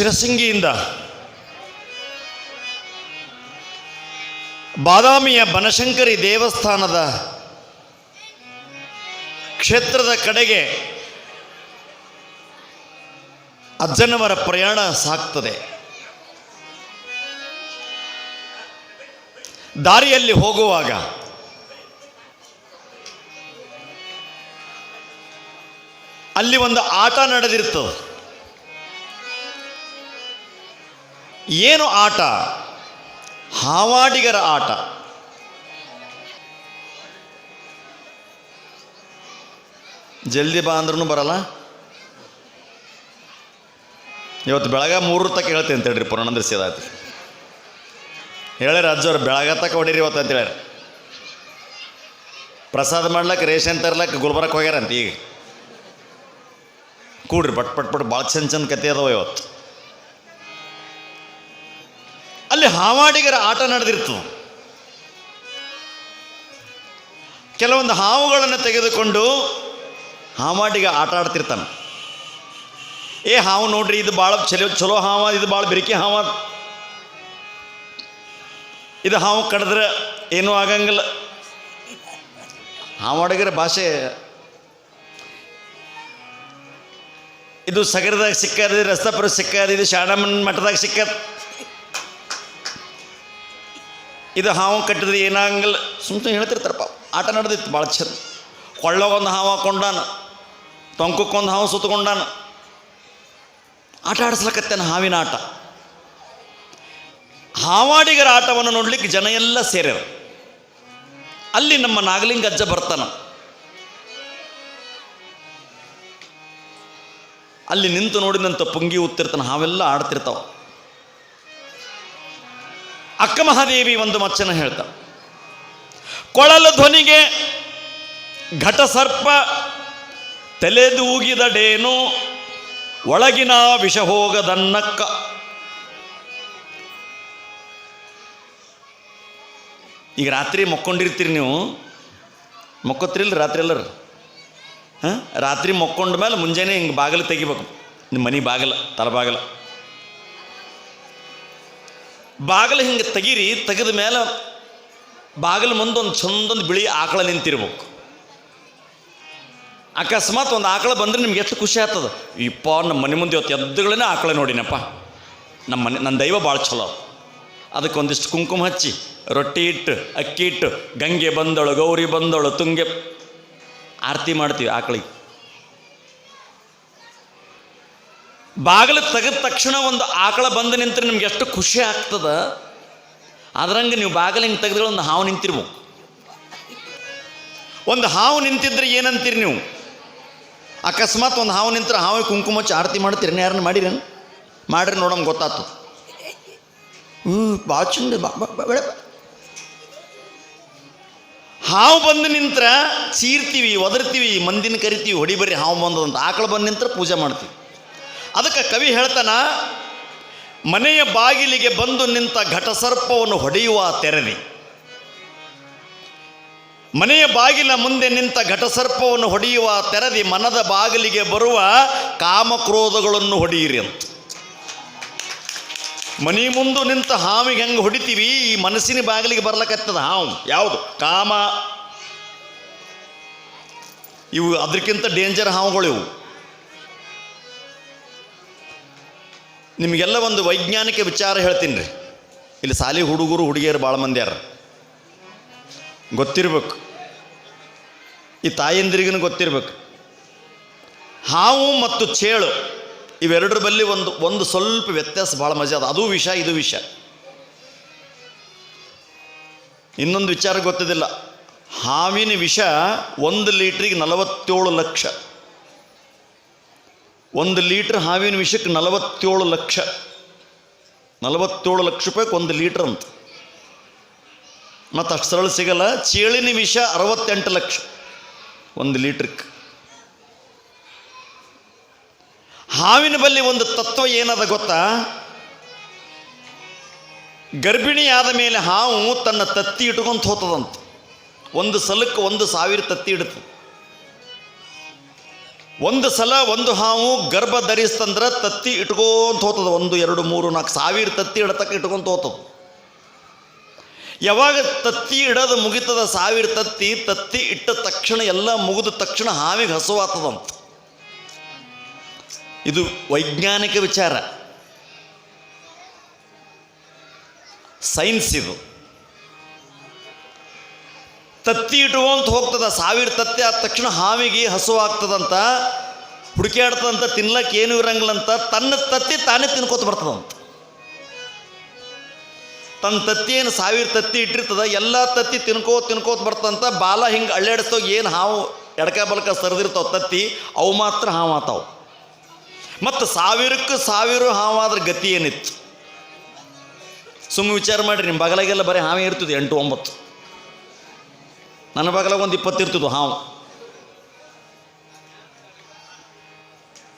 ಶಿರಸಿಂಗಿಯಿಂದ. ಬಾದಾಮಿಯ ಬನಶಂಕರಿ ದೇವಸ್ಥಾನದ ಕ್ಷೇತ್ರದ ಕಡೆಗೆ ಅಜ್ಜನವರ ಪ್ರಯಾಣ ಸಾಕ್ತದೆ ದಾರಿಯಲ್ಲಿ ಹೋಗುವಾಗ ಅಲ್ಲಿ ಒಂದು ಆಟ ನಡೆದಿರ್ತದೆ ಏನು ಆಟ? ಹಾವಾಡಿಗರ ಆಟ. ಜಲ್ದಿ ಬಾ ಅಂದ್ರೂ ಬರಲ್ಲ. ಇವತ್ತು ಬೆಳಗ್ಗೆ ಮೂರು ತಕ್ಕ ಹೇಳ್ತೀನಿ ಅಂತ ಹೇಳ್ರಿ ಪುರಾಣಂದ್ರ ಸೇದಾಯ್ತು ಹೇಳ್ಯಾರ ಅಜ್ಜವ್ರು ಬೆಳಗ್ಗೆ ತಕ್ಕ ಹೊಡೀರಿ ಇವತ್ತು ಅಂತ ಹೇಳ್ಯಾರ. ಪ್ರಸಾದ ಮಾಡ್ಲಕ್ಕೆ ರೇಷನ್ ತರ್ಲಕ್ಕೆ ಗುಲ್ಬರ್ಗಕ್ಕೆ ಹೋಗ್ಯಾರಂತ ಈಗ. ಕೂಡ್ರಿ, ಪಟ್ ಪಟ್ ಪಟ್, ಭಾಳ ಚಂದ ಚಂದ ಕತೆ ಅದಾವ ಇವತ್ತು. ಹಾವಾಡಿಗರ ಆಟ ನಡೆದಿರ್ತದೆ ಕೆಲವೊಂದು ಹಾವುಗಳನ್ನು ತೆಗೆದುಕೊಂಡು ಹಾವಾಡಿಗ ಆಟ ಆಡ್ತಿರ್ತಾನೆ. ಏ ಹಾವು ನೋಡ್ರಿ, ಇದು ಭಾಳ ಚಲೋ ಚಲೋ ಹಾವ, ಇದು ಭಾಳ ಬಿರಿಕೆ ಹಾವ. ಇದು ಹಾವು ಕಡಿದ್ರೆ ಏನೂ ಆಗಂಗಿಲ್ಲ. ಹಾವಾಡಿಗರ ಭಾಷೆ ಇದು ಸಗರದಾಗ ಸಿಕ್ಕದ ರಸ್ತಾಪುರ ಸಿಕ್ಕದ ಇದು ಶಾಣಮ್ಮನ ಮಠದಾಗ ಸಿಕ್ಕದ ಇದು ಹಾವು ಕಟ್ಟಿದ್ರೆ ಏನಾಗಂಗಿಲ್ಲ. ಸುಮ್ಮನೆ ಹೇಳ್ತಿರ್ತಾರಪ್ಪ ಆಟ ನಡೆದಿತ್ತು, ಭಾಳ ಚಂದ. ಕೊಳ್ಳೋಗೊಂದು ಹಾವು ಹಾಕೊಂಡಾನ. ಟೊಂಕಕ್ಕೊಂದು ಹಾವು ಸುತ್ತಕೊಂಡಾನ. ಆಟ ಆಡಿಸ್ಲಕತ್ತೇನ ಹಾವಿನ ಆಟ. ಹಾವಾಡಿಗರ ಆಟವನ್ನು ನೋಡ್ಲಿಕ್ಕೆ ಜನ ಎಲ್ಲ ಸೇರ್ಯಾರ. ಅಲ್ಲಿ ನಮ್ಮ ನಾಗಲಿಂಗ ಅಜ್ಜ ಬರ್ತಾನ. ಅಲ್ಲಿ ನಿಂತು ನೋಡಿದಂಥ ಪುಂಗಿ ಉತ್ತಿರ್ತಾನೆ, ಹಾವೆಲ್ಲ ಆಡ್ತಿರ್ತಾವ. ಅಕ್ಕ ಮಹಾದೇವಿ ಒಂದು ಮಚ್ಚನ ಹೇಳ್ತಾ ಕೊಳಲು ಧ್ವನಿಗೆ ಘಟಸರ್ಪ ತಲೆದೂಗಿದಡೇನು ಒಳಗಿನ ವಿಷ ಹೋಗದನ್ನಕ್ಕ. ಈಗ ರಾತ್ರಿ ಮಕ್ಕೊಂಡಿರ್ತೀರಿ ನೀವು? ಮಕ್ಕೋತ್ರಿಲ್ಲ ರಾತ್ರಿ ಎಲ್ಲರೂ? ಹಾಂ? ರಾತ್ರಿ ಮಕ್ಕೊಂಡ ಮೇಲೆ ಮುಂಜಾನೆ ಹಿಂಗೆ ಬಾಗಿಲು ತೆಗಿಬೇಕು. ನಿಮ್ಮ ಮನೆ ಬಾಗಿಲ ತಲಬಾಗಿಲ ಬಾಗಿಲು ಹಿಂಗೆ ತೆಗೀರಿ, ತೆಗೆದ ಮೇಲೆ ಬಾಗಿಲು ಮುಂದೆ ಒಂದು ಚಂದೊಂದು ಬಿಳಿ ಆಕಳ ನಿಂತಿರ್ಬೇಕು. ಅಕಸ್ಮಾತ್ ಒಂದು ಆಕಳ ಬಂದ್ರೆ ನಿಮ್ಗೆ ಎಷ್ಟು ಖುಷಿ ಆಗ್ತದ? ಇಪ್ಪ, ನಮ್ಮ ಮನೆ ಮುಂದೆ ಇವತ್ತು ಎದ್ದುಗಳೇ ಆಕಳ ನೋಡಿನಪ್ಪ. ನಮ್ಮ ಮನೆ, ನನ್ನ ದೈವ ಭಾಳ ಚಲೋ ಅದಕ್ಕೆ ಒಂದಿಷ್ಟು ಕುಂಕುಮ ಹಚ್ಚಿ, ರೊಟ್ಟಿ ಇಟ್ಟು, ಅಕ್ಕಿ ಇಟ್ಟು, ಗಂಗೆ ಬಂದಳು, ಗೌರಿ ಬಂದಳು, ತುಂಗೆ ಆರತಿ ಮಾಡ್ತೀವಿ ಆಕಳಿಗೆ. ಬಾಗಿಲು ತೆಗೆದ ತಕ್ಷಣ ಒಂದು ಆಕಳ ಬಂದು ನಿಂತರೆ ನಿಮ್ಗೆ ಎಷ್ಟು ಖುಷಿ ಆಗ್ತದ? ಅದ್ರಂಗೆ ನೀವು ಬಾಗಿಲು ಹಿಂಗೆ ತೆಗೆದ್ರೆ ಒಂದು ಹಾವು ನಿಂತಿರ್ಬೇಕು. ಒಂದು ಹಾವು ನಿಂತಿದ್ರೆ ಏನಂತೀರಿ ನೀವು? ಅಕಸ್ಮಾತ್ ಒಂದು ಹಾವು ನಿಂತರೆ ಹಾವು ಕುಂಕುಮ ಆರತಿ ಮಾಡ್ತೀರಿ ಯಾರನ್ನ ಮಾಡಿರೇನು? ಮಾಡ್ರಿ ನೋಡಮ್ ಗೊತ್ತಾತು. ಹ್ಞೂ ಭಾಳ ಚಂದ ಹಾವು ಬಂದು ನಿಂತ್ರ ಸೀರ್ತೀವಿ ಒದರ್ತೀವಿ, ಮಂದಿನ ಕರಿತೀವಿ ಹೊಡಿಬರ್ರಿ ಹಾವು ಬಂದದಂತ. ಆಕಳು ಬಂದು ನಿಂತ್ರ ಪೂಜೆ ಮಾಡ್ತೀವಿ. ಅದಕ್ಕೆ ಕವಿ ಹೇಳ್ತಾನ, ಮನೆಯ ಬಾಗಿಲಿಗೆ ಬಂದು ನಿಂತ ಘಟಸರ್ಪವನ್ನು ಹೊಡೆಯುವ ತೆರನಿ ಮನೆಯ ಬಾಗಿಲ ಮುಂದೆ ನಿಂತ ಘಟಸರ್ಪವನ್ನು ಹೊಡೆಯುವ ತೆರದಿ ಮನದ ಬಾಗಿಲಿಗೆ ಬರುವ ಕಾಮಕ್ರೋಧಗಳನ್ನು ಹೊಡೆಯಿರಿ ಅಂತ. ಮನಿ ಮುಂದೆ ನಿಂತ ಹಾವಿಗೆ ಹೆಂಗೆ ಹೊಡಿತೀವಿ? ಈ ಮನಸ್ಸಿನ ಬಾಗಿಲಿಗೆ ಬರ್ಲಕ್ಕತ್ತದ ಹಾವು ಯಾವುದು? ಕಾಮ. ಇವು ಅದಕ್ಕಿಂತ ಡೇಂಜರ್ ಹಾವುಗಳು ಇವು. ನಿಮಗೆಲ್ಲ ಒಂದು ವೈಜ್ಞಾನಿಕ ವಿಚಾರ ಹೇಳ್ತೀನಿ ರೀ. ಇಲ್ಲಿ ಸಾಲಿ ಹುಡುಗರು ಹುಡುಗಿಯರು ಭಾಳ ಮಂದಿ ಯಾರು ಗೊತ್ತಿರ್ಬೇಕು. ಈ ತಾಯಂದಿರಿಗೂ ಗೊತ್ತಿರ್ಬೇಕು. ಹಾವು ಮತ್ತು ಚೇಳು ಇವೆರಡರ ಬಲ್ಲಿ ಒಂದು ಒಂದು ಸ್ವಲ್ಪ ವ್ಯತ್ಯಾಸ ಭಾಳ ಮಜಾ ಅದ. ಅದು ವಿಷ, ಇದು ವಿಷ. ಇನ್ನೊಂದು ವಿಚಾರ ಗೊತ್ತಿದ್ದಿಲ್ಲ. ಹಾವಿನ ವಿಷ ಒಂದು ಲೀಟ್ರಿಗೆ ನಲವತ್ತೇಳು ಲಕ್ಷ. ಒಂದು ಲೀಟ್ರ್ ಹಾವಿನ ವಿಷಕ್ಕೆ ನಲವತ್ತೇಳು ಲಕ್ಷ. ನಲವತ್ತೇಳು ಲಕ್ಷ ರೂಪಾಯಿಗೆ ಒಂದು ಲೀಟ್ರ್ ಅಂತ. ಮತ್ತು ಅಷ್ಟು ಸರಳ ಸಿಗಲ್ಲ. ಚೇಳಿನ ವಿಷ ಅರವತ್ತೆಂಟು ಲಕ್ಷ. ಒಂದು ಲೀಟ್ರಿಗೆ ಹಾವಿನ ಬಲ್ಲಿ ಒಂದು ತತ್ವ ಏನದ ಗೊತ್ತಾ? ಗರ್ಭಿಣಿ ಆದ ಮೇಲೆ ಹಾವು ತನ್ನ ತತ್ತಿ ಇಟ್ಕೊಂತ ಹೋತದಂತ. ಒಂದು ಸಲಕ್ಕೆ ಒಂದು ಸಾವಿರ ತತ್ತಿ ಇಡುತ್ತೆ. ಒಂದು ಸಲ ಒಂದು ಹಾವು ಗರ್ಭ ಧರಿಸ್ತಂದ್ರೆ ತತ್ತಿ ಇಟ್ಕೊಂತ ಹೋತದ ಒಂದು, ಎರಡು, ಮೂರು, ನಾಲ್ಕು ಸಾವಿರ ತತ್ತಿ ಇಡತಕ್ಕ ಇಟ್ಕೊಂತ ಹೋತದ ಯಾವಾಗ ತತ್ತಿ ಇಡೋದು ಮುಗಿತದ ಸಾವಿರ ತತ್ತಿ ತತ್ತಿ ಇಟ್ಟ ತಕ್ಷಣ ಎಲ್ಲ ಮುಗಿದ ತಕ್ಷಣ ಹಾವಿಗೆ ಹಸುವಾತದಂತ ಇದು ವೈಜ್ಞಾನಿಕ ವಿಚಾರ. ಸೈನ್ಸ್ ಇದು. ತತ್ತಿ ಇಟ್ಕೊಂತ ಹೋಗ್ತದ. ಸಾವಿರ ತತ್ತಿ ಆದ ತಕ್ಷಣ ಹಾವಿಗೆ ಹಸು ಆಗ್ತದಂತ, ಹುಡುಕ್ಯಾಡ್ತದಂತ ತಿನ್ಲಕ್ಕೆ ಏನು ಇರಂಗಿಲ್ಲಂತ ತನ್ನ ತತ್ತಿ ತಾನೇ ತಿನ್ಕೋತ ಬರ್ತದಂತ. ತನ್ನ ತತ್ತಿ ಏನು ಸಾವಿರ ತತ್ತಿ ಇಟ್ಟಿರ್ತದ, ಎಲ್ಲ ತತ್ತಿ ತಿನ್ಕೋ ತಿನ್ಕೋತ ಬರ್ತಂತ ಬಾಲ ಹಿಂಗೆ ಅಳ್ಳಾಡಿಸ್ತಾವ ಏನು ಹಾವು ಎಡಕ ಬಲಕ ಸರಿದಿರ್ತಾವ ತತ್ತಿ, ಅವು ಮಾತ್ರ ಹಾವು ಆತಾವು ಮತ್ತು ಸಾವಿರಕ್ಕೆ ಸಾವಿರ ಹಾವಾದ್ರ ಗತಿ ಏನಿತ್ತು? ಸುಮ್ಮನೆ ವಿಚಾರ ಮಾಡಿರಿ ನಿಮ್ಮ ಬಗಲಾಗೆಲ್ಲ ಬರೀ ಹಾವೇ ಇರ್ತದೆ ಎಂಟು ಒಂಬತ್ತು. ನನ್ನ ಬಗಲ ಒಂದು ಇಪ್ಪತ್ತು ಇರ್ತಿದ್ವು ಹಾವು.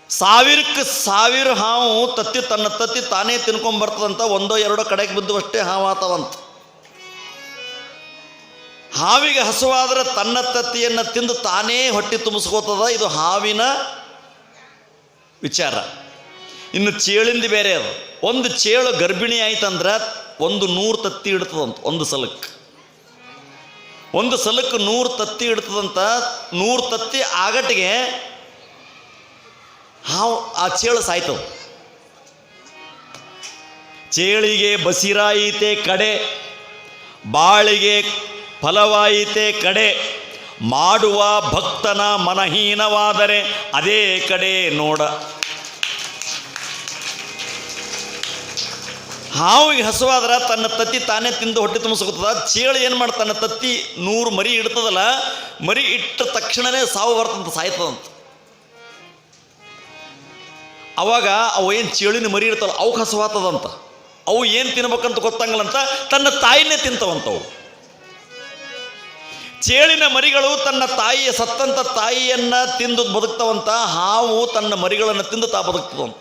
ಸಾವಿರಕ್ಕೆ ಸಾವಿರ ಹಾವು ತತ್ತಿ ತನ್ನ ತತ್ತಿ ತಾನೇ ತಿನ್ಕೊಂಬರ್ತದಂತ ಒಂದೋ ಎರಡೋ ಕಡೆಗೆ ಬಿದ್ದು ಅಷ್ಟೇ ಹಾವು ಆತವಂತ. ಹಾವಿಗೆ ಹಸುವಾದ್ರೆ ತನ್ನ ತತ್ತಿಯನ್ನು ತಿಂದು ತಾನೇ ಹೊಟ್ಟೆ ತುಂಬಿಸ್ಕೋತದ, ಇದು ಹಾವಿನ ವಿಚಾರ. ಇನ್ನು ಚೇಳಿಂದ ಬೇರೆ ಅದು. ಒಂದು ಚೇಳು ಗರ್ಭಿಣಿ ಆಯ್ತಂದ್ರೆ ಒಂದು ನೂರು ತತ್ತಿ ಇಡ್ತದಂತ, ಒಂದು ಸಲಕ್ಕೆ ಒಂದು ಸಲಕ್ಕೆ ನೂರು ತತ್ತಿ ಇಡ್ತದಂತ ನೂರು ತತ್ತಿ ಆಗಟ್ಟಿಗೆ ಹಾವು ಆ ಚೇಳು ಸಾಯ್ತವ ಚೇಳಿಗೆ ಬಸಿರಾಯಿತೆ ಕಡೆ, ಬಾಳಿಗೆ ಫಲವಾಯಿತೆ ಕಡೆ, ಮಾಡುವ ಭಕ್ತನ ಮನಹೀನವಾದರೆ ಅದೇ ಕಡೆ ನೋಡ. ಹಾವಿಗೆ ಹಸುವಾದ್ರೆ ತನ್ನ ತತ್ತಿ ತಾನೇ ತಿಂದು ಹೊಟ್ಟೆ ತುಂಬಿಸ್ಕೊತದ ಚೇಳು ಏನು ಮಾಡ್ತ ತನ್ನ ತತ್ತಿ ನೂರು ಮರಿ ಇಡ್ತದಲ್ಲ, ಮರಿ ಇಟ್ಟ ತಕ್ಷಣನೇ ಸಾವು ಬರ್ತಂತ ಸಾಯ್ತದಂತ. ಅವಾಗ ಅವು ಏನು ಚೇಳಿನ ಮರಿ ಇಡ್ತಲ್ಲ ಅವು ಹಸುವಾತದಂತ. ಅವು ಏನು ತಿನ್ಬೇಕಂತ ಗೊತ್ತಂಗಲ್ಲಂತ ತನ್ನ ತಾಯಿನೇ ತಿಂತವಂತವು ಚೇಳಿನ ಮರಿಗಳು ತನ್ನ ತಾಯಿಯ ಸತ್ತಂತ ತಾಯಿಯನ್ನ ತಿಂದು ಬದುಕ್ತವಂತ, ಹಾವು ತನ್ನ ಮರಿಗಳನ್ನು ತಿಂದು ತಾ ಬದುಕ್ತದಂತ.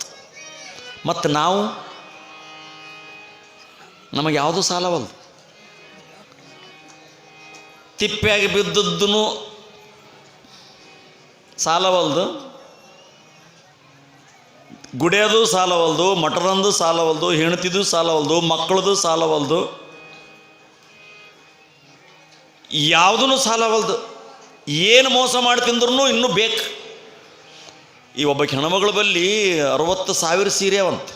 ಮತ್ತು ನಾವು ನಮಗೆ ಯಾವುದು ಸಾಲವಲ್ದು ತಿಪ್ಪೆಯಾಗಿ ಬಿದ್ದದ್ದು ಸಾಲವಲ್ದು, ಗುಡಿಯೋದು ಸಾಲವಲ್ದು, ಮಠದಂದು ಸಾಲವಲ್ದು ಹೆಣತಿದ್ದು ಸಾಲವಲ್ದು, ಮಕ್ಕಳದು ಸಾಲವಲ್ದು ಯಾವುದೂ ಸಾಲವಲ್ದು, ಏನು ಮೋಸ ಮಾಡಿ ತಿಂದ್ರೂ ಇನ್ನೂ ಬೇಕು. ಈ ಒಬ್ಬ ಹೆಣ್ಮಗಳ ಬಲ್ಲಿ ಅರವತ್ತು ಸಾವಿರ ಸೀರೆ ಅವಂತ.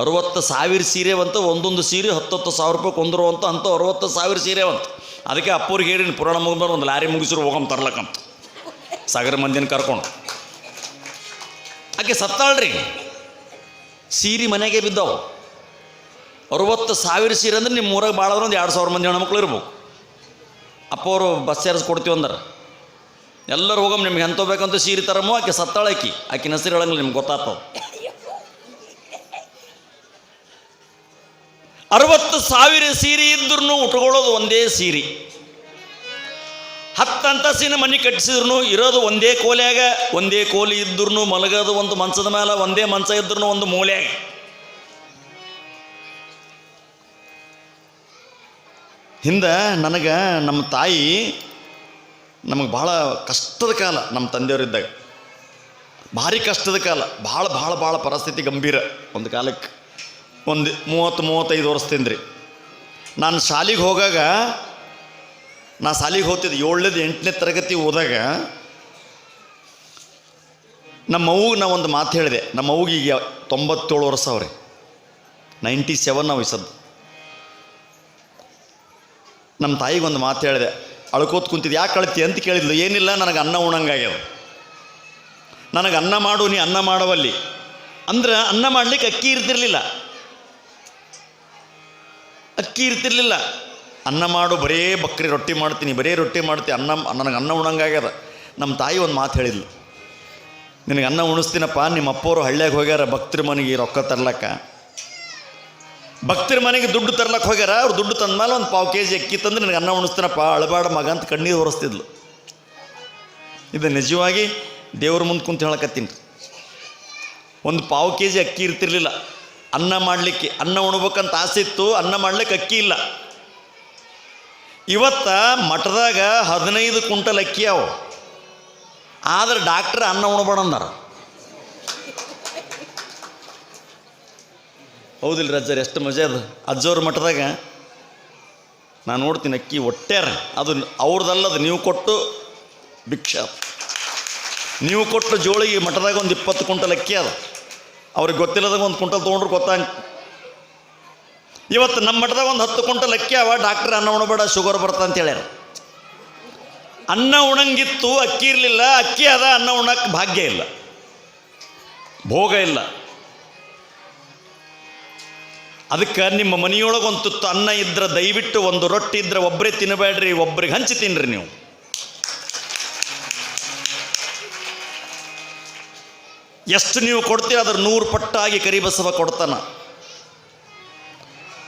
ಅರವತ್ತು ಸಾವಿರ ಸೀರೆ ಅಂತ ಒಂದೊಂದು ಸೀರೆ ಹತ್ತತ್ತು ಸಾವಿರ ರೂಪಾಯಿ ಕೊಂದರು ಅಂತ ಅರುವತ್ತು ಸಾವಿರ ಸೀರೆ ಅಂತ ಅದಕ್ಕೆ ಅಪ್ಪವ್ರಿಗೆ ಹೇಳಿ ಪುರಾಣ ಮುಗಿದ್ರೆ ಒಂದು ಲಾರಿ ಮುಗಿಸಿರು, ಹೋಗಮ್ ತರ್ಲಕ್ಕಂತ. ಸಾಗರ ಮಂದಿನ ಕರ್ಕೊಂಡು. ಆಕೆ ಸತ್ತಾಳ್ರಿ. ಸೀರೆ ಮನೆಗೆ ಬಿದ್ದವು. ಅರುವತ್ತು ಸಾವಿರ ಸೀರೆ ಅಂದ್ರೆ ನಿಮ್ಮ ಊರಾಗ ಭಾಳ ಒಂದು ಎರಡು ಸಾವಿರ ಮಂದಿ ಹೆಣ್ಮಕ್ಳು ಇರ್ಬೇಕು. ಅಪ್ಪ ಅವರು ಬಸ್ ಚಾರ್ಜ್ ಕೊಡ್ತೀವಿ ಅಂದ್ರೆ. ಎಲ್ಲರೂ ಹೋಗಮ್, ನಿಮ್ಗೆ ಎಂತ ಬೇಕಂತ ಸೀರೆ ತರಮೋ, ಆಕೆ ಸತ್ತಾಳಕಿ ಆಕಿನ ಹೆಸರು ಹೇಳಂಗಿಲ್ಲ, ನಿಮ್ಗೆ ಗೊತ್ತಾಗ್ತದೆ. ಅರವತ್ತು ಸಾವಿರ ಸೀರೆ ಇದ್ರೂ ಉಟ್ಕೊಳ್ಳೋದು ಒಂದೇ ಸೀರೆ. ಹತ್ತು ಅಂತಸ್ತಿನ ಮನೆ ಕಟ್ಟಿಸಿದ್ರು ಇರೋದು ಒಂದೇ ಕೋಲ್ಯಾಗ, ಒಂದೇ ಕೋಲಿ ಇದ್ರೂ ಮಲಗೋದು ಒಂದು ಮಂಚದ ಮೇಲೆ ಒಂದೇ ಮಂಚ ಇದ್ರೂ ಒಂದು ಮೂಲೆಯಾಗ. ಹಿಂದೆ ನನಗೆ ನಮ್ಮ ತಾಯಿ ನಮಗೆ ಭಾಳ ಕಷ್ಟದ ಕಾಲ ನಮ್ಮ ತಂದೆಯವರಿದ್ದಾಗ ಭಾರಿ ಕಷ್ಟದ ಕಾಲ, ಭಾಳ ಭಾಳ ಭಾಳ ಪರಿಸ್ಥಿತಿ ಗಂಭೀರ ಒಂದು ಕಾಲಕ್ಕೆ. ಒಂದು ಮೂವತ್ತು ಮೂವತ್ತೈದು ವರ್ಷ ತಿಂದ್ರಿ. ನಾನು ಶಾಲೆಗೆ ಹೋಗಾಗ, ನಾ ಶಾಲೆಗೆ ಹೋಗ್ತಿದ್ದೆ ಏಳನೇದು ಎಂಟನೇ ತರಗತಿ ಹೋದಾಗ ನಮ್ಮ ಅವ್ಗೆ ನಾ ಒಂದು ಮಾತು ಹೇಳಿದೆ ನಮ್ಮ ಅವ್ಗೆ ಈಗ ತೊಂಬತ್ತೇಳು ವರ್ಷ ಅವ್ರಿ. ನೈಂಟಿ ಸೆವೆನ್ ವಯಸ್ಸದ್ದು ನಮ್ಮ ತಾಯಿಗೆ ಒಂದು ಮಾತು ಹೇಳಿದೆ, ಅಳ್ಕೋತ ಕುಂತಿದ್ದು ಯಾಕೆ ಅಳ್ತಿ ಅಂತ ಕೇಳಿದ್ಲು, ಏನಿಲ್ಲ, ನನಗೆ ಅನ್ನ ಉಣಂಗಾಗ್ಯದ ನನಗೆ ಅನ್ನ ಮಾಡು, ನೀ ಅನ್ನ ಮಾಡವಲ್ಲಿ. ಅಂದ್ರೆ ಅನ್ನ ಮಾಡ್ಲಿಕ್ಕೆ ಅಕ್ಕಿ ಇರ್ತಿರ್ಲಿಲ್ಲ. ಅಕ್ಕಿ ಇರ್ತಿರ್ಲಿಲ್ಲ. ಅನ್ನ ಮಾಡು, ಬರೇ ಬಕ್ರಿ ರೊಟ್ಟಿ ಮಾಡ್ತೀನಿ, ಬರೇ ರೊಟ್ಟಿ ಮಾಡ್ತೀನಿ ಅನ್ನ, ನನಗೆ ಅನ್ನ ಉಣಂಗಾಗ್ಯದ ನಮ್ಮ ತಾಯಿ ಒಂದು ಮಾತು ಹೇಳಿದ್ಲು. ನಿನಗೆ ಅನ್ನ ಉಣಿಸ್ತೀನಪ್ಪ, ನಿಮ್ಮ ಅಪ್ಪವರು ಹಳ್ಳ್ಯಾಗ ಹೋಗ್ಯಾರ, ಭಕ್ತರ ಮನೆಗೆ ರೊಕ್ಕ ತರ್ಲಕ್ಕ. ಭಕ್ತರ ಮನೆಗೆ ದುಡ್ಡು ತರ್ಲಕ್ಕೆ ಹೋಗ್ಯಾರ, ಅವ್ರು ದುಡ್ಡು ತಂದ್ಮೇಲೆ ಒಂದು ಪಾವು ಕೆ ಜಿ ಅಕ್ಕಿ ತಂದು ನಿನಗೆ ಅನ್ನ ಉಣಿಸ್ತೀನಪ್ಪ, ಅಳಬಾಡ ಮಗ ಅಂತ ಕಣ್ಣೀರು ಹೊರಿಸ್ತಿದ್ಲು ಇದು ನಿಜವಾಗಿ ದೇವ್ರ ಮುಂದೆ ಕುಂತು ಹೇಳಕತ್ತೀನಿ. ಒಂದು ಪಾವು ಕೆ ಜಿ ಅಕ್ಕಿ ಇರ್ತಿರ್ಲಿಲ್ಲ. ಅನ್ನ ಮಾಡಲಿಕ್ಕೆ, ಅನ್ನ ಉಣ್ಬೇಕಂತ ಆಸೆ ಇತ್ತು, ಅನ್ನ ಮಾಡ್ಲಿಕ್ಕೆ ಅಕ್ಕಿ ಇಲ್ಲ. ಇವತ್ತ ಮಠದಾಗ ಹದಿನೈದು ಕುಂಟಲ್ ಅಕ್ಕಿ ಅವು. ಆದ್ರೆ ಡಾಕ್ಟ್ರ್ ಅನ್ನ ಉಣಬೇಡ ಅಂದಾರ. ಹೌದಿಲ್ಲ ರಜ್ಜರ್ ಎಷ್ಟು ಮಜಾ ಅದು. ಅಜ್ಜವ್ರ ಮಠದಾಗ ನಾನು ನೋಡ್ತೀನಿ ಅಕ್ಕಿ ಒಟ್ಟ್ಯಾರ. ಅದು ಅವ್ರದ್ದಲ್ಲದು ನೀವು ಕೊಟ್ಟು ಭಿಕ್ಷ. ನೀವು ಕೊಟ್ಟು ಜೋಳಿಗೆ ಮಠದಾಗ ಒಂದು ಇಪ್ಪತ್ತು ಕುಂಟಲ್ ಅಕ್ಕಿ ಅದು. ಅವ್ರಿಗೆ ಗೊತ್ತಿಲ್ಲದಾಗ ಒಂದು ಕುಂಟಲ್ ತೊಗೊಂಡ್ರು ಗೊತ್ತಾಗ ಇವತ್ತು ನಮ್ಮ ಮಠದಾಗ ಒಂದು ಹತ್ತು ಕುಂಟಲ್ ಅಕ್ಕಿ ಅವ, ಡಾಕ್ಟ್ರ್ ಅನ್ನ ಉಣಬೇಡ, ಶುಗರ್ ಬರ್ತ ಅಂತ ಹೇಳ್ಯಾರ. ಅನ್ನ ಉಣಂಗಿತ್ತು, ಅಕ್ಕಿ ಇರಲಿಲ್ಲ, ಅಕ್ಕಿ ಅದ, ಅನ್ನ ಉಣಕ್ಕೆ ಭಾಗ್ಯ ಇಲ್ಲ. ಭೋಗ ಇಲ್ಲ. ಅದಕ್ಕೆ ನಿಮ್ಮ ಮನೆಯೊಳಗೆ ಒಂದು ತುತ್ತು ಅನ್ನ ಇದ್ರೆ ದಯವಿಟ್ಟು ಒಂದು ರೊಟ್ಟಿ ಇದ್ರೆ ಒಬ್ಬರೇ ತಿನ್ನಬೇಡ್ರಿ ಒಬ್ರಿಗೆ ಹಂಚಿ ತಿನ್ರಿ ನೀವು. ಎಷ್ಟು ನೀವು ಕೊಡ್ತೀರ ಅದ್ರ ನೂರು ಪಟ್ಟಾಗಿ ಕರಿಬಸವ ಕೊಡ್ತಾನ.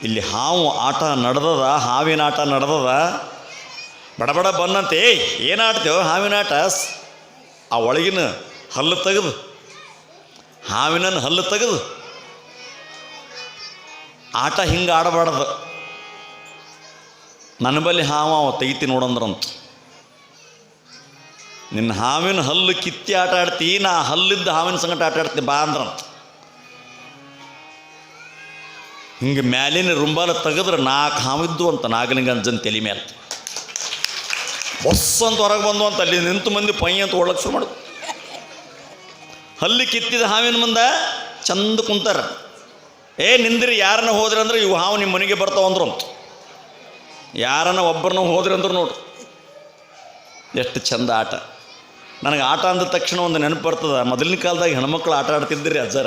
ಇಲ್ಲಿ ಹಾವು ಆಟ ನಡೆದದ, ಹಾವಿನ ಆಟ ನಡೆದದ? ಬಡಬಡ ಬಂದಂತೆ ಏಯ್, ಏನು ಹಾವಿನ ಆಟ? ಆ ಒಳಗಿನ ಹಲ್ಲು ತೆಗೆದು ಹಾವಿನ ಹಲ್ಲು ತೆಗೆದು, ಆಟ ಹಿಂಗೆ ಆಡಬಾರ್ದು. ನನ್ನ ಬಳಿ ಹಾವ ಅವ ತೆಗಿತಿ ನೋಡಂದ್ರಂತ. ನಿನ್ನ ಹಾವಿನ ಹಲ್ಲು ಕಿತ್ತಿ ಆಟ ಆಡ್ತಿ, ನಾ ಹಲ್ಲಿದ್ದ ಹಾವಿನ ಸಂಗಟ ಆಟ ಆಡ್ತೀನಿ ಬಾ ಅಂದ್ರ ಹಿಂಗೆ ಮ್ಯಾಲಿನ ರುಂಬಾಲ ತೆಗೆದ್ರೆ ನಾಲ್ಕು ಹಾವಿದ್ದು ಅಂತ ನಾಗಲಿಂಗಂಜನ್ ತಲೆ ಮೇಲೆ ಬಸ್ ಅಂತ ಹೊರಗೆ ಬಂದು ಅಂತ ಅಲ್ಲಿ ನಿಂತು ಮಂದಿ ಪೈ ಅಂತ ಒಳಗೆ ಶುರು ಹಲ್ಲಿ ಕಿತ್ತಿದ ಹಾವಿನ ಮುಂದೆ ಚಂದ ಕುಂತಾರ. ಏ, ನಿಂದ್ರಿ ಯಾರನ್ನ ಹೋದ್ರೆ ಅಂದ್ರೆ ಇವು ಹಾವು ನಿಮ್ಮ ಮನೆಗೆ ಬರ್ತಾವ ಅಂದ್ರು ಅಂತ. ಯಾರನ್ನ ಒಬ್ಬರನ್ನ ಹೋದ್ರೆ ಅಂದ್ರೆ ನೋಡ್ರಿ ಎಷ್ಟು ಚಂದ ಆಟ. ನನಗೆ ಆಟ ಅಂದ ತಕ್ಷಣ ಒಂದು ನೆನಪು ಬರ್ತದೆ. ಮೊದಲಿನ ಕಾಲದಾಗ ಹೆಣ್ಮಕ್ಳು ಆಟ ಆಡ್ತಿದ್ದಿರಿ ಅಜ್ಜಾರ.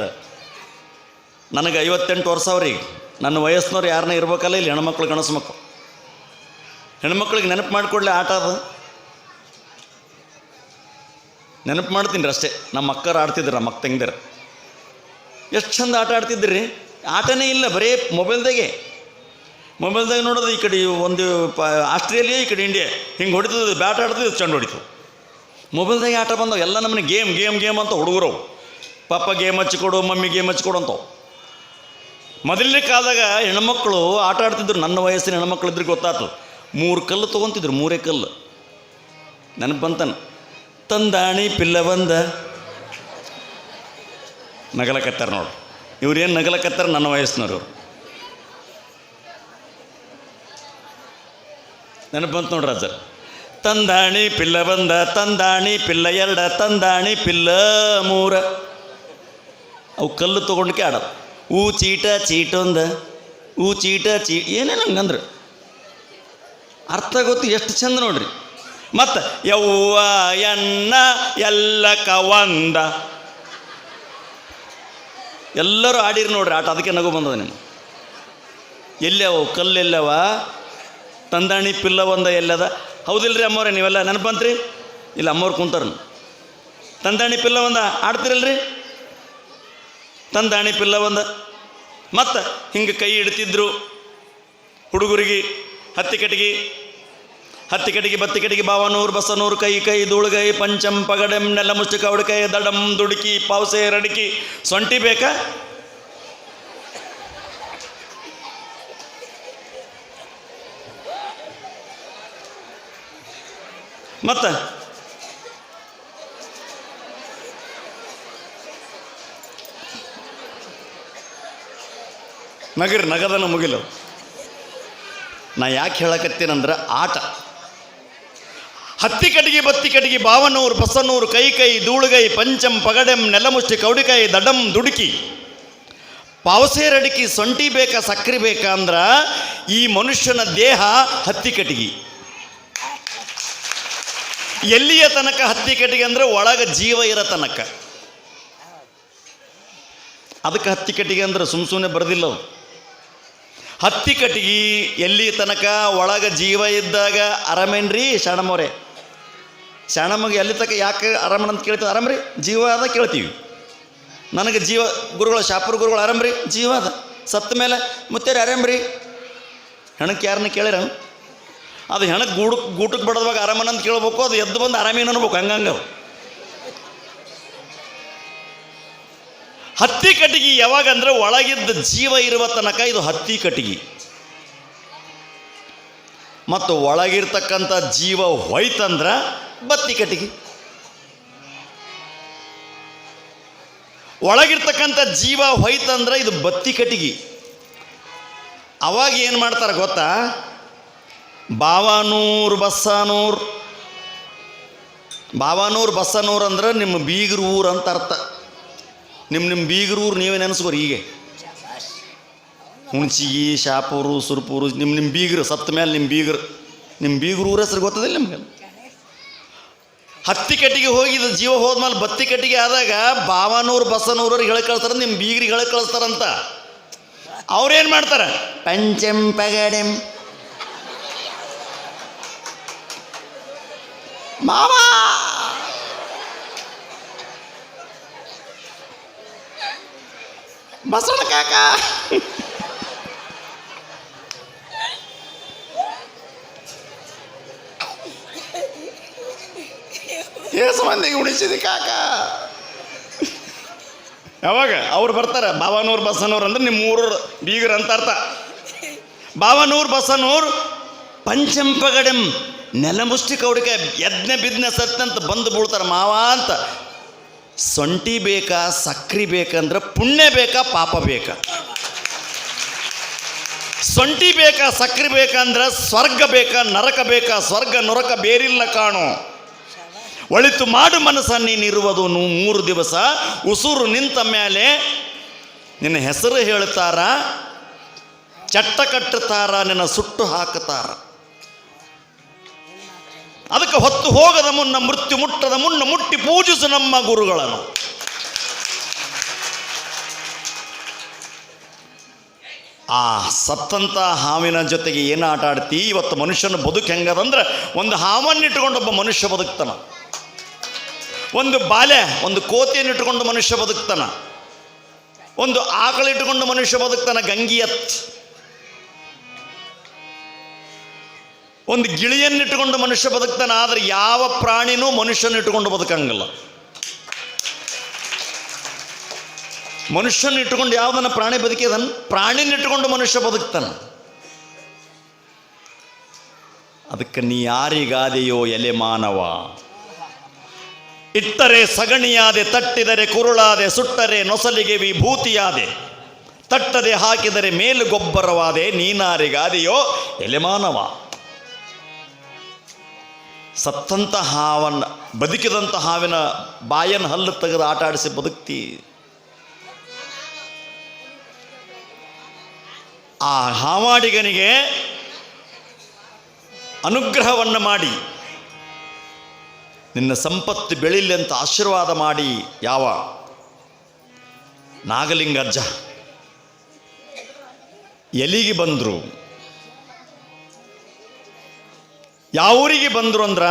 ನನಗೆ ಐವತ್ತೆಂಟು ವರ್ಷ ಅವ್ರಿ. ನನ್ನ ವಯಸ್ಸಿನವ್ರು ಯಾರನ್ನ ಇರ್ಬೇಕಲ್ಲ ಇಲ್ಲಿ ಹೆಣ್ಮಕ್ಳು ಗಣಸು ಮಕ್ಕಳು ಹೆಣ್ಮಕ್ಳಿಗೆ ನೆನಪು ಮಾಡಿಕೊಡ್ಲಿ ಆಟ ಅದು. ನೆನಪು ಮಾಡ್ತೀನಿ ಅಷ್ಟೇ. ನಮ್ಮ ಅಕ್ಕರು ಆಡ್ತಿದ್ರು, ನಮ್ಮ ಅಕ್ಕ ತಂಗಿದಾರ ಎಷ್ಟು ಚಂದ ಆಟ ಆಡ್ತಿದ್ರಿ. ಆಟನೇ ಇಲ್ಲ, ಬರೀ ಮೊಬೈಲ್ದಾಗೆ. ಮೊಬೈಲ್ದಾಗ ನೋಡೋದು ಈ ಕಡೆ ಒಂದು ಪ ಆಸ್ಟ್ರೇಲಿಯಾ, ಈ ಕಡೆ ಇಂಡಿಯಾ. ಹಿಂಗೆ ಹೊಡಿತದ, ಬ್ಯಾಟ್ ಆಡ್ತದೆ, ಚೆಂಡು ಹೊಡಿತು ಮೊಬೈಲ್ದಾಗೆ ಆಟ ಬಂದವು. ಎಲ್ಲ ನಮ್ಮನೆ ಗೇಮ್ ಗೇಮ್ ಗೇಮ್ ಅಂತ ಹುಡುಗರು ಪಪ್ಪ ಗೇಮ್ ಹಚ್ಚಿಕೊಡು, ಮಮ್ಮಿ ಗೇಮ್ ಹಚ್ಚಿಕೊಡು ಅಂತ ಮೊದಲನೇ ಕಾಲದಾಗ ಹೆಣ್ಮಕ್ಳು ಆಟ ಆಡ್ತಿದ್ರು. ನನ್ನ ವಯಸ್ಸಿನ ಹೆಣ್ಮಕ್ಳು ಇದ್ರೆ ಗೊತ್ತಾಯ್ತು ಮೂರು ಕಲ್ಲು ತೊಗೊತಿದ್ರು, ಮೂರೇ ಕಲ್ಲು. ನೆನಪು ಬಂತನ. ತಂದಾಣಿ ಪಿಲ್ಲ ಬಂದ. ನಗಲಕತ್ತಾರ ನೋಡು. ಇವ್ರೇನು ನಗಲಕತ್ತಾರ ನನ್ನ ವಯಸ್ಸಿನವ್ರು ನೆನಪು ಬಂತು ನೋಡ್ರಿ ಅಜ್ಜರ್ ತಂದಾಣಿ ಪಿಲ್ಲ ಬಂದ ತಂದಾಣಿ ಪಿಲ್ಲ ಎರಡ, ತಂದಾಣಿ ಪಿಲ್ಲ ಮೂರ. ಅವು ಕಲ್ಲು ತೊಗೊಂಡ್ಕೆ ಆಡೋದು ಊ ಚೀಟ ಚೀಟೊಂದ ಊ ಚೀಟ, ಚೀ, ಏನೇನು ಹಂಗಂದ್ರೆ? ಅರ್ಥ ಗೊತ್ತು ಎಷ್ಟು ಚಂದ ನೋಡ್ರಿ. ಮತ್ತು ಯವ್ವ ಎನ್ನ ಎಲ್ಲ ಕವಂದ ಎಲ್ಲರೂ ಆಡಿರಿ ನೋಡ್ರಿ ಆಟ, ಅದಕ್ಕೆ ನಗು ಬಂದದ ನಿಮ್ಮ ಎಲ್ಲವ ಕಲ್ಲು ಎಲ್ಲವ? ತಂದಾಣಿ ಪಿಲ್ಲ ಒಂದ ಎಲ್ಲದ? ಹೌದಿಲ್ರಿ ಅಮ್ಮವ್ರೆ, ನೀವೆಲ್ಲ ನೆನಪಂತ್ರಿ. ಇಲ್ಲ, ಅಮ್ಮವ್ರು ಕುಂತಾರ ತಂದಾಣಿ ಪಿಲ್ಲ ಒಂದ ಆಡ್ತಿರಲ್ರಿ? ತಂದಾಣಿ ಪಿಲ್ಲ ಒಂದ. ಮತ್ತು ಹಿಂಗೆ ಕೈ ಇಡ್ತಿದ್ರು ಹುಡುಗರಿಗೆ, ಹತ್ತಿ ಕಟ್ಟಿಗೆ. ಹತ್ತಿ ಕಟ್ಟಿಗೆ, ಬತ್ತಿ ಕಟ್ಟಿಗೆ ಬಾವನೂರು ಬಸನೂರು ಕೈ ಕೈ ದೂಳುಗೈ ಪಂಚಂ, ಪಗಡೆಂ, ನೆಲ ಮುಚ್ಚಿ ಕವಡಕೈ ದಡಂ, ದುಡುಕಿ ಪಾವಸೆ ರಡಿಕಿ ಸೊಂಟಿ ಬೇಕಾ? ಮತ್ತೆ? ನಗರಿ, ನಗದನ ಮುಗಿಲು. ನಾ ಯಾಕೆ ಹೇಳಕತ್ತೀನಂದ್ರೆ ಆಟ. ಹತ್ತಿ ಕಟ್ಟಿಗೆ, ಬತ್ತಿ ಕಟ್ಟಿಗೆ, ಬಾವನೂರು, ಬಸನೂರು, ಕೈ ಕೈ, ಧೂಳುಗೈ, ಪಂಚಂ, ಪಗಡೆಂ, ನೆಲಮುಷ್ಟಿ, ಕೌಡಿಕಾಯಿ, ದಡಂ, ದುಡುಕಿ. ಪಾವಸೇರಡಿಕಿ ಸೊಂಟಿ ಬೇಕಾ ಸಕ್ಕರೆ ಬೇಕಾ ಅಂದ್ರೆ ಈ ಮನುಷ್ಯನ ದೇಹ ಹತ್ತಿ ಕಟ್ಟಿಗೆ. ಎಲ್ಲಿಯ ತನಕ ಹತ್ತಿ ಕಟ್ಟಿಗೆ ಅಂದ್ರೆ ಒಳಗೆ ಜೀವ ಇರೋ ತನಕ. ಅದಕ್ಕೆ ಹತ್ತಿ ಕಟ್ಟಿಗೆ ಅಂದ್ರೆ ಸುಮ್ ಸುಮ್ಮನೆ ಬರೆದಿಲ್ಲ ಹತ್ತಿ ಕಟ್ಟಿಗೆ ಎಲ್ಲಿ ತನಕ ಒಳಗೆ ಜೀವ ಇದ್ದಾಗ ಅರಮೇನ್ರಿ ಶಾಣಮ್ಮವ್ರೆ ಶರಣಮ್ಮಗೆ ಎಲ್ಲಿ ತನಕ ಯಾಕೆ ಅರಮನ್ ಅಂತ ಕೇಳ್ತೀವಿ? ಆರಾಮ್ರಿ ಜೀವ ಅದ ಕೇಳ್ತೀವಿ. ನನಗೆ ಜೀವ, ಗುರುಗಳು, ಶಾಪುರ ಗುರುಗಳು ಆರಾಮ್ರಿ ಜೀವ ಅದ ಸತ್ತ ಮೇಲೆ ಮುತ್ತೇರಿ ಆರಾಮ್ರಿ ಹೆಣಕ್ಕೆ ಯಾರನ್ನ ಕೇಳಿರ ಅದು ಹೆಣಕ್ಕೆ ಗೂಡು ಗೂಟಕ್ಕೆ ಬಡದವಾಗ ಆರಾಮನಂತ ಕೇಳ್ಬೇಕು, ಅದು ಎದ್ದು ಬಂದು ಆರಾಮೇನು ಅನ್ಬೇಕು, ಹಂಗಂಗ. ಹತ್ತಿ ಕಟ್ಟಿಗೆ ಯಾವಾಗ ಅಂದ್ರೆ ಒಳಗಿದ್ದ ಜೀವ ಇರುವ ತನಕ ಇದು ಹತ್ತಿ ಕಟ್ಟಿಗೆ. ಮತ್ತು ಒಳಗಿರ್ತಕ್ಕಂಥ ಜೀವ ಹೋಯ್ತಂದ್ರ ಬತ್ತಿ ಕಟ್ಟಿಗೆ. ಒಳಗಿರ್ತಕ್ಕಂಥ ಜೀವ ಹೋಯ್ತಂದ್ರೆ ಇದು ಬತ್ತಿ ಕಟ್ಟಿಗೆ. ಅವಾಗ ಏನು ಮಾಡ್ತಾರೆ ಗೊತ್ತಾ? ಬಾವಾನೂರು ಬಸ್ಸಾನೂರು. ಬಾವಾನೂರು ಬಸ್ಸನೂರು ಅಂದ್ರೆ ನಿಮ್ಮ ಬೀಗರ ಊರು ಅಂತ ಅರ್ಥ. ನಿಮ್ಮ ನಿಮ್ಮ ಬೀಗರ ಊರು ನೀವೇ ನೆನೆಸ್ಕೋರಿ ಹೀಗೆ. ಹುಣಸಿಗಿ, ಶಾಪೂರು, ಸುರ್ಪೂರು ನಿಮ್ಮ ನಿಮ್ಮ ಬೀಗರು ಸತ್ತ ಮೇಲೆ ನಿಮ್ಮ ಬೀಗರು. ನಿಮ್ಮ ಬೀಗರ ಊರ ಹೆಸರು ಗೊತ್ತದಿಲ್ಲ ನಿಮ್ಗೆ? ಹತ್ತಿ ಕಟ್ಟಿಗೆ ಹೋಗಿದ ಜೀವ ಹೋದ್ಮೇಲೆ ಬತ್ತಿ ಕಟ್ಟಿಗೆ ಆದಾಗ ಬಾವಾನೂರು ಬಸನೂರವ್ರಿಗೆ ಹೇಳಿ ಕಳಿಸ್ತಾರೆ ನಿಮ್ಮ ಬೀಗರಿಗೆ ಹೇಳಿ ಕಳಿಸ್ತಾರಂತ. ಅವ್ರೇನು ಮಾಡ್ತಾರೆ? ಪಂಚಂ ಪಗಡೆಂ ಮಾವ! ಬಸಣ ಕಾಕ! ಏಸು ಮಂದಿಗೆ ಉಳಿಸಿದೆ ಕಾಕ! ಯಾವಾಗ? ಅವ್ರು ಬರ್ತಾರೆ ಬಾವನೂರು ಬಸನೂರು ಅಂದ್ರೆ ನಿಮ್ಮ ಊರವ್ರು ಬೀಗರು ಅಂತ ಅರ್ಥ. ಬಾವನೂರು ಬಸನೂರು ಪಂಚಂಪಗಡೆಂ ನೆಲಮುಷ್ಟಿ ಕೌಡಿಕೆ ಯಜ್ಞ ಬಿದ್ನೆ ಸತ್ತಂತ ಬಂದು ಬೀಳ್ತಾರೆ ಮಾವ ಅಂತ. ಸೊಂಟಿ ಬೇಕಾ, ಸಕ್ರಿ ಬೇಕಂದ್ರೆ ಪುಣ್ಯ ಬೇಕಾ, ಪಾಪ ಬೇಕಾ? ಸೊಂಟಿ ಬೇಕಾ, ಸಕ್ರಿ ಬೇಕಂದ್ರೆ ಸ್ವರ್ಗ ಬೇಕಾ, ನರಕ ಬೇಕಾ, ಸ್ವರ್ಗ ನರಕ ಬೇರಿಲ್ಲ ಕಾಣು. ಒಳಿತು ಮಾಡು ಮನಸ್ಸ ನೀನಿರುವುದು ಮೂರು ದಿವಸ. ಉಸುರು ನಿಂತ ಮೇಲೆ ನಿನ್ನ ಹೆಸರು ಹೇಳ್ತಾರ, ಚಟ್ಟ ಕಟ್ಟುತ್ತಾರ ನಿನ್ನ ಸುಟ್ಟು ಹಾಕುತ್ತಾರ ಅದಕ್ಕೆ ಹೊತ್ತು ಹೋಗದ ಮುನ್ನ ಮೃತ್ಯು ಮುಟ್ಟದ ಮುನ್ನ ಮುಟ್ಟಿ ಪೂಜಿಸು ನಮ್ಮ ಗುರುಗಳನ್ನು. ಆ ಸತ್ತಂತ ಹಾವಿನ ಜೊತೆಗೆ ಏನು ಆಟ ಆಡ್ತಿ? ಇವತ್ತು ಮನುಷ್ಯನ ಬದುಕು ಹೆಂಗದಂದ್ರೆ ಒಂದು ಹಾವನ್ನು ಇಟ್ಕೊಂಡು ಒಬ್ಬ ಮನುಷ್ಯ ಬದುಕ್ತಾನ. ಒಂದು ಬಾಲೆ, ಒಂದು ಕೋತಿಯನ್ನು ಇಟ್ಕೊಂಡು ಮನುಷ್ಯ ಬದುಕ್ತಾನ. ಒಂದು ಆಕಳಿಟ್ಟುಕೊಂಡು ಮನುಷ್ಯ ಬದುಕ್ತಾನ ಗಂಗಿಯತ್. ಒಂದು ಗಿಳಿಯನ್ನಿಟ್ಟುಕೊಂಡು ಮನುಷ್ಯ ಬದುಕ್ತಾನೆ ಆದರೆ ಯಾವ ಪ್ರಾಣಿನೂ ಮನುಷ್ಯನಿಟ್ಟುಕೊಂಡು ಬದುಕಂಗಿಲ್ಲ. ಮನುಷ್ಯನ ಇಟ್ಟುಕೊಂಡು ಯಾವುದನ್ನ ಪ್ರಾಣಿ ಬದುಕಿದನ್? ಪ್ರಾಣಿನ ಇಟ್ಟುಕೊಂಡು ಮನುಷ್ಯ ಬದುಕ್ತಾನ. ಅದಕ್ಕೆ ನೀ ಯಾರಿಗಾದೆಯೋ ಎಲೆ ಮಾನವ. ಇಟ್ಟರೆ ಸಗಣಿಯಾದೆ, ತಟ್ಟಿದರೆ ಕುರುಳಾದೆ, ಸುಟ್ಟರೆ ನೊಸಲಿಗೆ ವಿಭೂತಿಯಾದೆ, ತಟ್ಟದೆ ಹಾಕಿದರೆ ಮೇಲು ಗೊಬ್ಬರವಾದೆ ನೀನಾರಿಗಾದೆಯೋ ಎಲೆ ಮಾನವ. ಸತ್ತಂತ ಹಾವನ್ನ ಬದುಕಿದಂಥ ಹಾವಿನ ಬಾಯನ್ನು ಹಲ್ಲು ತೆಗೆದು ಆಟ ಆಡಿಸಿ ಬದುಕ್ತಿ. ಆ ಹಾವಾಡಿಗನಿಗೆ ಅನುಗ್ರಹವನ್ನು ಮಾಡಿ, ನಿನ್ನ ಸಂಪತ್ತು ಬೆಳಿಲಿ ಅಂತ ಆಶೀರ್ವಾದ ಮಾಡಿ, ಯಾವ? ನಾಗಲಿಂಗಜ್ಜ ಎಲ್ಲಿಗೆ ಬಂದರು. ಯಾವ ಊರಿಗೆ ಬಂದರು ಅಂದ್ರ